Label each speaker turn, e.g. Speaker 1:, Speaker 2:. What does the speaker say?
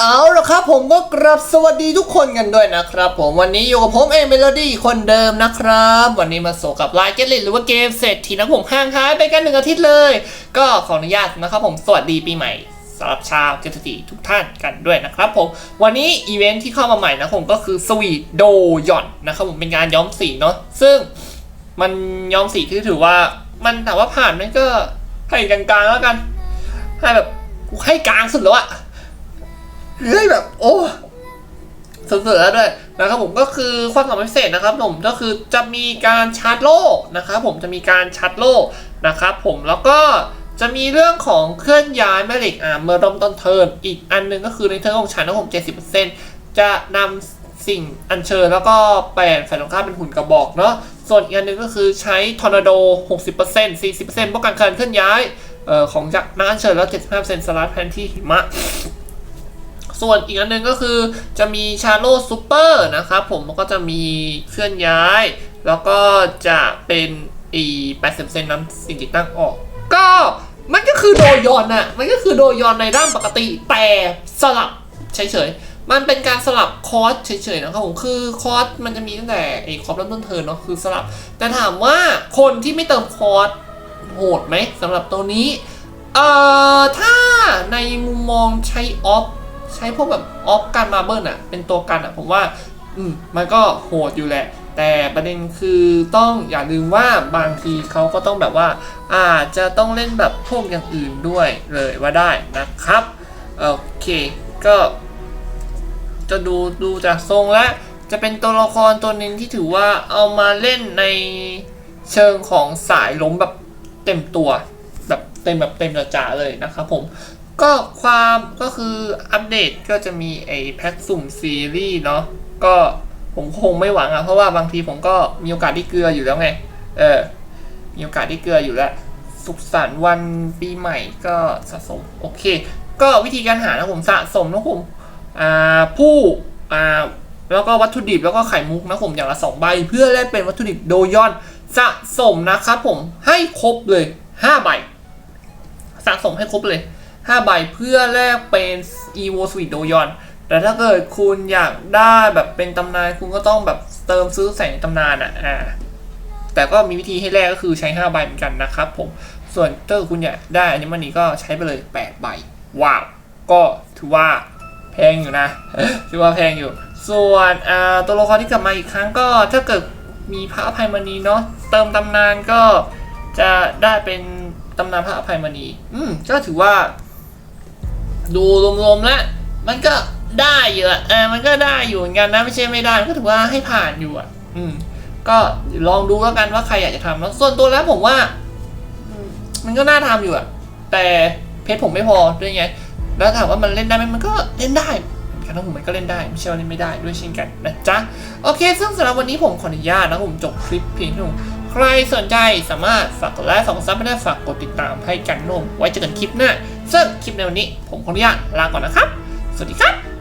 Speaker 1: เอาละครับผมก็กราบสวัสดีทุกคนกันด้วยนะครับ ผมวันนี้อยู่กับผมเองเมโลดี้คนเดิมนะครับ วันนี้มาสู่กับไลน์เกตลิหรือว่าเกมเศรษฐีนะผมห่างหายไปกันหนึ่งอาทิตย์เลย ก็ขออนุญาตนะครับผมสวัสดีปีใหม่สำหรับชาวเกมเศรษฐีทุกท่านกันด้วยนะครับผมวันนี้อีเวนท์ที่เข้ามาใหม่นะผมก็คือสวีทโดยอนนะครับผมเป็นงานย้อมสีเนาะซึ่งมันย้อมสีที่ถือว่ามันถามว่าผ่านไหมก็ให้กลางๆแล้วกันให้แบบให้กลางสุดแล้วอะ เฮ้ยแบบ โอ้สุดๆแล้วด้วยนะครับผมก็คือความสามารถพิเศษนะครับผมก็คือจะมีการชาร์จโล่นะครับผมจะมีการชาร์จโล่นะครับผมแล้วก็จะมีเรื่องของเคลื่อนย้ายแม่เหล็กอ่าเมื่อริ่มต้นเทิร์นอีกอันหนึงก็คือในเทิร์นของฉันนะผม70%จะนำสิ่งอัญเชิญแล้วก็แปลงฝ่ายตรงข้ามเป็นหุ่นกระบอกเนาะส่วนอีกอันหนึงก็คือใช้ทอร์นาโด 60% 40%ป้องกันการเคลื่อนย้ายออของจากนักอัญเชิญแล้ว 75%สลัดแทนที่หิมะ ส่วนอีกอันหนึ่งก็คือจะมีชาโลซูเปอร์นะครับผมแล้วก็จะมีเคลื่อนย้าย แล้วก็จะเป็นอี80%น้ำสิ่งติดตั้งออก ก็มันก็คือโดยอนอะมันก็คือโดยอนในด้านปกติแต่สลับเฉยๆ มันเป็นการสลับคอร์สเฉยๆนะครับผมคือคอร์สมันจะมีตั้งแต่ไอ้คอร์สเริ่มต้นเทิร์นเนาะคือสลับ แต่ถามว่าคนที่ไม่เติมคอร์สโหดไหมสำหรับตัวนี้ เอ่อ ถ้าในมุมมองใช้ออฟ ใช้พวกแบบออฟการมาเบิลอะเป็นตัวกันอะผมว่า อืม มันก็โหดอยู่แหละ แต่ประเด็นคือต้องอย่าลืมว่าบางทีเขาก็ต้องแบบว่า อาจจะต้องเล่นแบบพวกอย่างอื่นด้วยเลยว่าได้นะครับ โอเคก็ จะดูดูจากทรงแล้วจะเป็นตัวละครตัวหนึงที่ถือว่าเอามาเล่นในเชิงของสายล้มแบบเต็มตัว แบบเต็มแบบเต็มจ๋าเลยนะครับผม ก็ความก็คืออัปเดตก็จะมีไอ้แพ็กสุ่มซีรีส์เนาะก็ผมคงไม่หวังอะเพราะว่าบางทีผมก็มีโอกาสที่เกลืออยู่แล้วไง เออ มีโอกาสที่เกลืออยู่แล้ว สุขสันต์วันปีใหม่ก็สะสม โอเค ก็วิธีการหานะผมสะสมนะผมอ่าผู้อ่าแล้วก็วัตถุดิบแล้วก็ไข่มุกนะผมอย่างละสองใบเพื่อแลกเป็นวัตถุดิบโดยอนสะสมนะครับผมให้ครบเลยห้าใบสะสมให้ครบเลย 5 ใบเพื่อแลกเป็น evo suite โดยอน แต่ถ้าเกิดคุณอยากได้แบบเป็นตำนานคุณก็ต้องแบบเติมซื้อแสงตำนานอะอ่าแต่ก็มีวิธีให้แลกก็คือใช้ 5 ใบเหมือนกันนะครับผม ส่วนถ้าคุณอยากได้อันนี้มันนี้ก็ใช้ไปเลย 8 ใบ ว้าว ก็ถือว่าแพงอยู่นะ ถือว่าแพงอยู่ ส่วนอ่าตัวละครที่กลับมาอีกครั้งก็ถ้าเกิดมีพระอภัยมณีเนาะ เติมตำนานก็จะได้เป็นตำนานพระอภัยมณี อืม ก็ถือว่า ดูรวมๆแล้วมันก็ได้อยู่อะเออมันก็ได้อยู่เหมือนกันนะไม่ใช่ไม่ได้มันก็ถือว่าให้ผ่านอยู่อะอืม ก็ลองดูแล้วกันว่าใครอยากจะทำแล้วส่วนตัวแล้วผมว่า มันก็น่าทำอยู่อะแต่เพชรผมไม่พอด้วยไง แล้วถามว่ามันเล่นได้ไหมมันก็เล่นได้การทั้งผมมันก็เล่นได้ไม่ใช่ว่าเล่นไม่ได้ด้วยเช่นกันนะจ๊ะโอเค ซึ่งสำหรับวันนี้ผมขออนุญาตนะผมจบคลิปเพียงเท่านี้ใครสนใจสามารถฝากกดไลค์ฝากกดซับไม่ได้ฝากกดติดตามให้กันนุ่มไว้เจอกันคลิปหน้า ซึ่งคลิปในวันนี้ผมขออนุญาตลาก่อนนะครับ สวัสดีครับ